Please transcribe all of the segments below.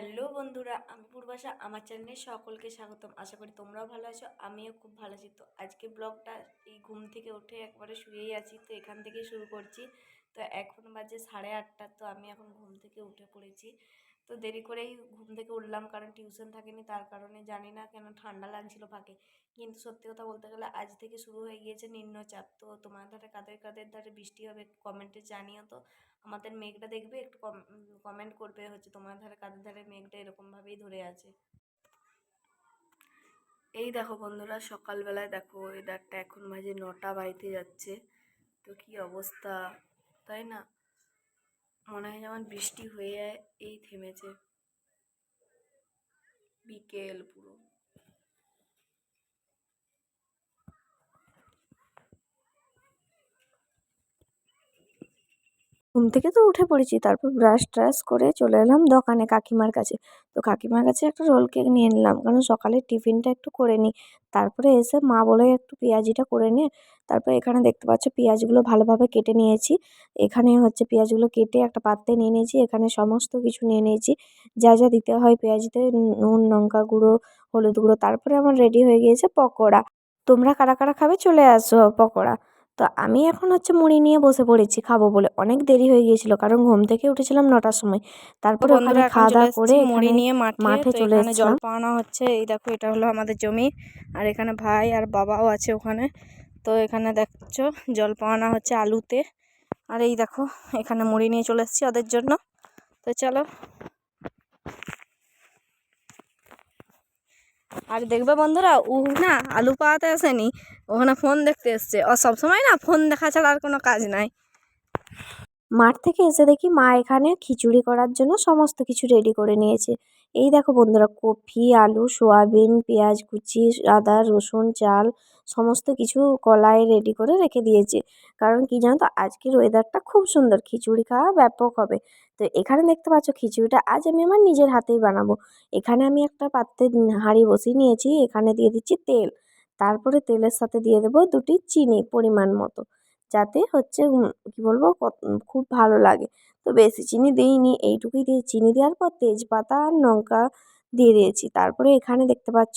Hello বন্ধুরা, আমি পূর্বাশা, আমার চ্যানেলে সকলকে স্বাগতম। আশা করি তোমরাও ভালো আছো, আমিও খুব ভালো আছি। তো আজকে ব্লগটা, এই ঘুম থেকে উঠে একবারে শুয়েই আছি, তো এখান থেকেই শুরু করছি। তো এখন বাজে সাড়ে আটটা, তো আমি এখন ঘুম থেকে উঠে পড়েছি। তো দেরি করেই ঘুম থেকে উঠলাম কারণ টিউশন থাকেনি, তার কারণে জানি না কেন ঠান্ডা লাগছিল ফাঁকে। কিন্তু সত্যি কথা বলতে গেলে আজ থেকে শুরু হয়ে গিয়েছে নিম্নচাপ। তো তোমার ধারে কাদের কাদের ধারে বৃষ্টি হবে একটু কমেন্টে জানিও তো। আমাদের মেঘটা দেখবে, একটু কমেন্ট করবে হচ্ছে তোমার ধারে কাদের ধারে মেঘটা এরকমভাবেই ধরে আছে। এই দেখো বন্ধুরা, সকালবেলায় দেখো ওয়েদারটা এখন বাজে নটা বাড়িতে যাচ্ছে। তো কি অবস্থা, তাই না? মনে হয় যেমন বৃষ্টি হয়ে এই থেমেছে। বিকেল পুরো। ঘুম থেকে তো উঠে পড়েছি, তারপর ব্রাশ ট্রাশ করে চলে এলাম দোকানে কাকিমার কাছে। তো কাকিমার কাছে একটা রোল কেক নিয়ে নিলাম, কারণ সকালে টিফিনটা একটু করে নিই। তারপরে এসে মা বলে একটু পেঁয়াজিটা করে নে। তারপর এখানে দেখতে পাচ্ছ পেঁয়াজগুলো ভালোভাবে কেটে নিয়েছি। এখানে হচ্ছে পেঁয়াজগুলো কেটে একটা পাত্রে নিয়ে নিয়েছি, এখানে সমস্ত কিছু নিয়ে নিয়েছি। যা যা দিতে হয় পেঁয়াজিতে, নুন, লঙ্কা গুঁড়ো, হলুদ গুঁড়ো, তারপরে আমার রেডি হয়ে গিয়েছে পকোড়া। তোমরা কারা কারা খাবে চলে আসো পকোড়া। তো আমি এখন হচ্ছে মুড়ি নিয়ে বসে পড়েছি খাব বলে। অনেক দেরি হয়ে গিয়েছিল কারণ ঘুম থেকে উঠেছিলাম নটার সময়। তারপরে ওখানে খাওয়া দাওয়া করে মুড়ি নিয়ে মাঠে। চলে জল পাওয়ানো হচ্ছে এই দেখো এটা হলো আমাদের জমি আর এখানে ভাই আর বাবাও আছে ওখানে। তো এখানে দেখছ জল পাওয়ানো হচ্ছে আলুতে। আর এই দেখো এখানে মুড়ি নিয়ে চলে এসেছি ওদের জন্য। তো চলো আর দেখবে বন্ধুরা, ও না আলু পাওয়াতে আসেনি। ওখানে ফোন দেখতে এসছে। ও সবসময় না ফোন দেখা ছাড়া আর কোনো কাজ নাই। মাঠ থেকে এসে দেখি মা এখানে খিচুড়ি করার জন্য সমস্ত কিছু রেডি করে নিয়েছে। এই দেখো বন্ধুরা, কপি, আলু, সোয়াবিন, পেঁয়াজ কুচি, আদা, রসুন, চাল সমস্ত কিছু কলায় রেডি করে রেখে দিয়েছে। কারণ কি জানো তো, আজকের ওয়েদারটা খুব সুন্দর। খিচুড়ি খাওয়া ব্যাপক হবে। তো এখানে দেখতে পাচ্ছ, খিচুড়িটা আজ আমি আমার নিজের হাতেই বানাবো। এখানে আমি একটা পাত্রে হাঁড়ি বসিয়ে নিয়েছি। এখানে দিয়ে দিচ্ছি তেল। তারপরে তেলের সাথে দিয়ে দেবো দুটি চিনি পরিমাণ মতো। যাতে হচ্ছে কী বলব খুব ভালো লাগে। তো বেশি চিনি দিইনি। এইটুকুই দিয়ে চিনি দেওয়ার পর তেজপাতা আর লঙ্কা দিয়ে দিয়েছি। তারপরে এখানে দেখতে পাচ্ছ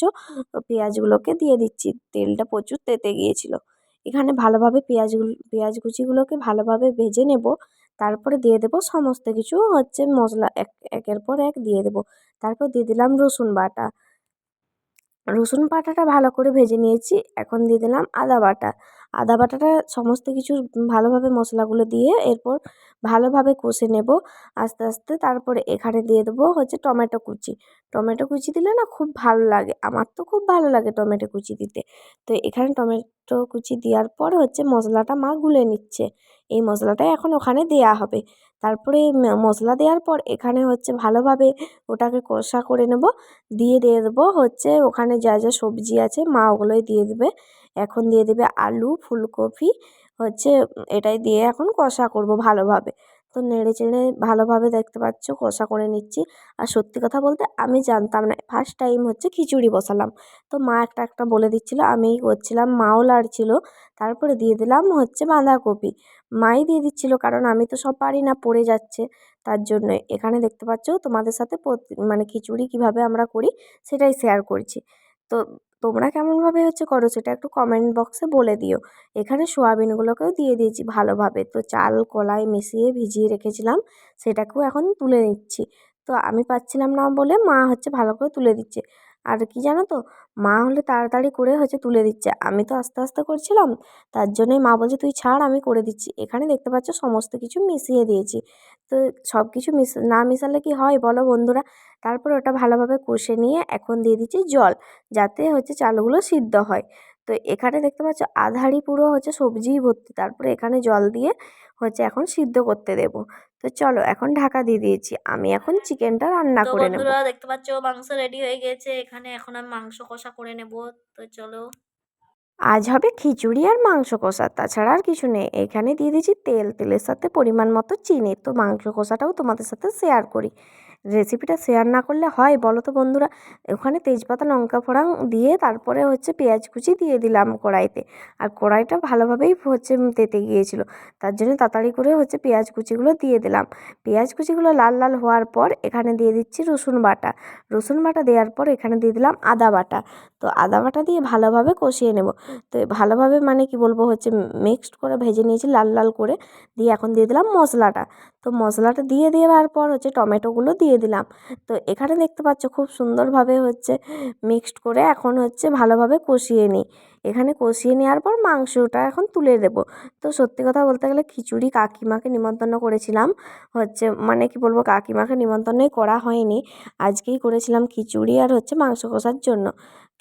পেঁয়াজগুলোকে দিয়ে দিচ্ছি। তেলটা প্রচুর তেতে গিয়েছিল। এখানে ভালোভাবে পেঁয়াজগুলো পেঁয়াজ কুচিগুলোকে ভালোভাবে ভেজে নেব। তারপরে দিয়ে দেব সমস্ত কিছু হচ্ছে মশলা এক, একের পর এক দিয়ে দেব। তারপর দিয়ে দিলাম রসুন বাটা। রসুন বাটাটা ভালো করে ভেজে নিয়েছি। এখন দিয়ে দিলাম আদা বাটা। আদা বাটাটা সমস্ত কিছু ভালোভাবে মশলাগুলো দিয়ে এরপর ভালোভাবে কষে নেব। আস্তে আস্তে তারপরে এখানে দিয়ে দেবো হচ্ছে টমেটো কুচি। টমেটো কুচি দিলে না খুব ভালো লাগে। আমার তো খুব ভালো লাগে টমেটো কুচি দিতে। তো এখানে টমেটো কুচি দেওয়ার পর হচ্ছে মশলাটা মা গুলে নিচ্ছে। এই মশলাটাই এখন ওখানে দেয়া হবে। তারপরে মশলা দেওয়ার পর এখানে হচ্ছে ভালোভাবে ওটাকে কষা করে নেব। দিয়ে দিয়ে দেবো হচ্ছে ওখানে যা যা সবজি আছে মা ওগুলোই দিয়ে দেবে। এখন দিয়ে দেবে আলু, ফুলকপি, হচ্ছে এটাই দিয়ে এখন কষা করব ভালোভাবে। তো নেড়ে চেড়ে ভালোভাবে দেখতে পাচ্ছ, কষা করে নিচ্ছি। আর সত্যি কথা বলতে আমি জানতাম না ফার্স্ট টাইম হচ্ছে খিচুড়ি বসালাম। তো মা একটা একটা বলে দিচ্ছিল আমিই করছিলাম মাও লাড়ছিল তারপরে দিয়ে দিলাম হচ্ছে বাঁধাকপি। মাই দিয়ে দিচ্ছিল, কারণ আমি তো সব পারি না, পড়ে যাচ্ছে, তার জন্য এখানে দেখতে পাচ্ছ তোমাদের সাথে মানে খিচুড়ি কীভাবে আমরা করি, সেটাই শেয়ার করছি। তো তোমরা কেমনভাবে হচ্ছে করো সেটা একটু কমেন্ট বক্সে বলে দিও। এখানে সোয়াবিনগুলোকেও দিয়ে দিয়েছি ভালোভাবে। তো চাল, কলাই মিশিয়ে ভিজিয়ে রেখেছিলাম, সেটাকেও এখন তুলে নিচ্ছি। তো আমি পাচ্ছিলাম না বলে মা হচ্ছে ভালো করে তুলে দিচ্ছে। আর কি জানো তো? মা হলে তাড়াতাড়ি করে হচ্ছে তুলে দিচ্ছে। আমি তো আস্তে আস্তে করছিলাম, তার জন্যই মা বলছে, তুই ছাড়, আমি করে দিচ্ছি। এখানে দেখতে পাচ্ছ সমস্ত কিছু মিশিয়ে দিয়েছি। তো সব কিছু মিশ, না মিশালে কি হয় বলো বন্ধুরা? তারপর ওটা ভালোভাবে কষে নিয়ে এখন দিয়ে দিচ্ছি জল, যাতে হচ্ছে চালগুলো সিদ্ধ হয়। তো এখানে দেখতে পাচ্ছ আধারি পুরো হচ্ছে সবজিই ভর্তি। তারপরে এখানে জল দিয়ে হচ্ছে এখন সিদ্ধ করতে দেবো। তো চলো এখন ঢাকা দিয়ে দিয়েছি। আমি এখন চিকেনটা রান্না করে নেব। দেখতে পাচ্ছ মাংস রেডি হয়ে গেছে। এখানে এখন আমি মাংস কষা করে নেব। তো চলো। আজ হবে খিচুড়ি আর মাংস কষা। তাছাড়া আর কিছু নেই। এখানে দিয়ে দিয়েছি তেল। তেলের সাথে পরিমাণ মতো চিনি। তো মাংস কষাটাও তোমাদের সাথে শেয়ার করি। রেসিপিটা শেয়ার না করলে হয়। বলো তো বন্ধুরা, ওখানে তেজপাতা, লঙ্কা ফোড়াং দিয়ে তারপরে হচ্ছে পেঁয়াজ কুচি দিয়ে দিলাম কড়াইতে। আর কড়াইটা ভালোভাবেই হচ্ছে তেতে গিয়েছিল। তার জন্য তাড়াতাড়ি করে হচ্ছে পেঁয়াজ কুচিগুলো দিয়ে দিলাম। পেঁয়াজ কুচিগুলো লাল লাল হওয়ার পর এখানে দিয়ে দিচ্ছি রসুন বাটা। রসুন বাটা দেওয়ার পর এখানে দিয়ে দিলাম আদা বাটা। তো আদা বাটা দিয়ে ভালোভাবে কষিয়ে নেব। তো ভালোভাবে মানে কি বলব, হচ্ছে মিক্সড করে ভেজে নিয়েছি লাল লাল করে। দিয়ে এখন দিয়ে দিলাম মশলাটা। তো মশলাটা দিয়ে দেওয়ার পর হচ্ছে টমেটোগুলো দিয়ে দিলাম। তো এখানে দেখতে পাচ্ছ খুব সুন্দরভাবে হচ্ছে মিক্সড করে এখন হচ্ছে ভালোভাবে কষিয়ে নিই। এখানে কষিয়ে নেওয়ার পর মাংসটা এখন তুলে দেব। তো সত্যি কথা বলতে গেলে খিচুড়ি কাকিমাকে নিমন্ত্রণ করেছিলাম। হচ্ছে মানে কি বলব, কাকিমাকে নিমন্ত্রণই করা হয়নি। আজকেই করেছিলাম খিচুড়ি আর হচ্ছে মাংস কষার জন্য।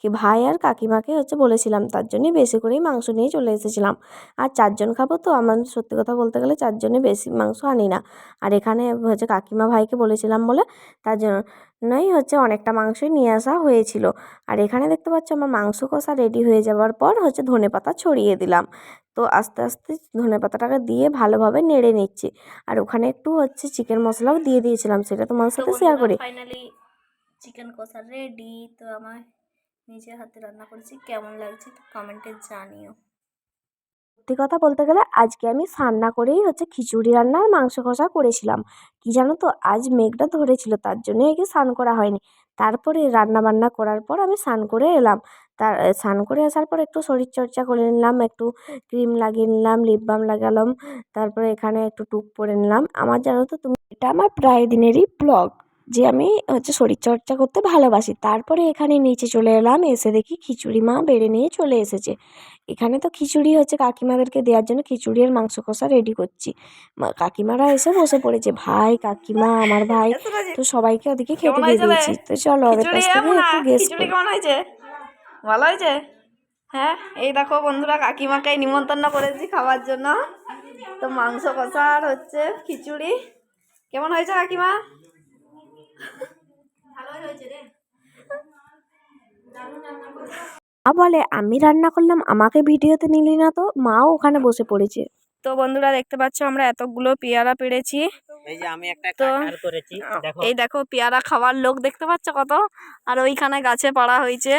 কি ভাই আর কাকিমাকে হচ্ছে বলেছিলাম তার জন্যই বেশি করেই মাংস নিয়ে চলে এসেছিলাম। আর চারজন খাব তো আমার সত্যি কথা বলতে গেলে চারজনে বেশি মাংস আনি না। আর এখানে হচ্ছে কাকিমা ভাইকে বলেছিলাম বলে তার জন্যই হচ্ছে অনেকটা মাংসই নিয়ে আসা হয়েছিল। আর এখানে দেখতে পাচ্ছ আমার মাংস কষা রেডি হয়ে যাওয়ার পর হচ্ছে ধনে পাতা ছড়িয়ে দিলাম। তো আস্তে আস্তে ধনে পাতাটাকে দিয়ে ভালোভাবে নেড়ে নিচ্ছি। আর ওখানে একটু হচ্ছে চিকেন মশলাও দিয়ে দিয়েছিলাম সেটা তোমার সাথে শেয়ার করি। ফাইনালি চিকেন কষা রেডি তো আমার নিজের হাতে রান্না করেছি, কেমন লাগছে কমেন্টে জানিও। সত্যি কথা বলতে গেলে আজকে আমি সান্না করেই হচ্ছে খিচুড়ি রান্না আর মাংস কষা করেছিলাম। কি জানো তো, আজ মেঘটা ধরেছিল, তার জন্যই আগে স্নান করা হয়নি। তারপরে রান্না বান্না করার পর আমি স্নান করে এলাম। তার স্নান করে আসার পর একটু শরীরচর্চা করে নিলাম, একটু ক্রিম লাগিয়ে নিলাম লিপ বাম লাগালাম, তারপরে এখানে একটু টুক পরে নিলাম। আমার জানো তো, তুমি, এটা আমার প্রায় দিনেরই ব্লগ যে আমি হচ্ছে শরীরচর্চা করতে ভালোবাসি। তারপরে এখানে নিচে চলে এলাম এসে দেখি খিচুড়ি মা বেড়ে নিয়ে চলে এসেছে। এখানে তো খিচুড়ি হচ্ছে কাকিমাদেরকে দেওয়ার জন্য খিচুড়ি আর মাংস কষা রেডি করছি। কাকিমারা এসে বসে পড়েছে ভাই কাকিমা আমার ভাই তো সবাইকে ওদিকে খেতে দিয়ে দিয়েছি। তো চলো ওদের কাছ থেকে একটু হয়েছে? ভালো হয়েছে? হ্যাঁ এই দেখো বন্ধুরা কাকিমাকে নিমন্ত্রণ করেছি খাওয়ার জন্য। তো মাংস কষা আর হচ্ছে খিচুড়ি। কেমন হয়েছে কাকিমা? মা বলে আমি রান্না করলাম আমাকে ভিডিওতে নিলি না তো মাও ওখানে বসে পড়েছে। তো বন্ধুরা দেখতে পাচ্ছ আমরা এতগুলো পেয়ারা পেড়েছি। এই যে আমি একটা তো দেখো। এই দেখো পেয়ারা খাওয়ার লোক দেখতে পাচ্ছ কত? আর ওইখানে গাছে পাড়া হয়েছে।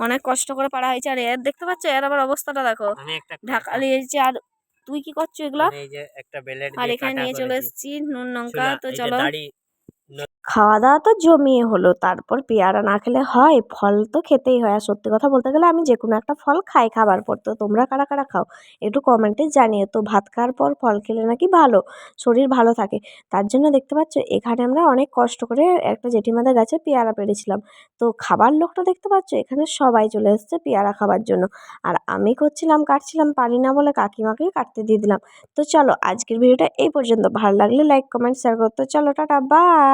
অনেক কষ্ট করে পাড়া হয়েছে। আর এর দেখতে পাচ্ছ? এর আবার অবস্থাটা দেখো। আমি একটা ঢাকা কাঁঠাল- আর তুই কি করছ এগুলো? মানে এই যে একটা বেলেট আর এখানে নিয়ে চলে। এসেছি নুন লঙ্কা। তো চলো। খাওয়া দাওয়া তো জমিয়ে হলো, তারপর পেয়ারা না খেলে হয়, ফল তো খেতেই হয়। আর সত্যি কথা বলতে গেলে আমি যে কোনো একটা ফল খাই খাবার পর। তো তোমরা কারা কারা খাও? একটু কমেন্টে জানিয়ে তো ভাত খাওয়ার পর ফল খেলে নাকি ভালো? শরীর ভালো থাকে। তার জন্য দেখতে পাচ্ছ, এখানে আমরা অনেক কষ্ট করে একটা জেঠিমাদের গাছে পেয়ারা পেরেছিলাম তো খাবার লোকটা দেখতে পাচ্ছ, এখানে সবাই চলে এসছে পেয়ারা খাবার জন্য। আর আমি করছিলাম, কাটছিলাম, পারি না বলে কাকিমাকে কাটতে দিয়ে দিলাম। তো চলো, আজকের ভিডিওটা এই পর্যন্ত। ভালো লাগলে লাইক কমেন্ট শেয়ার করতে চলো, টাটা বাই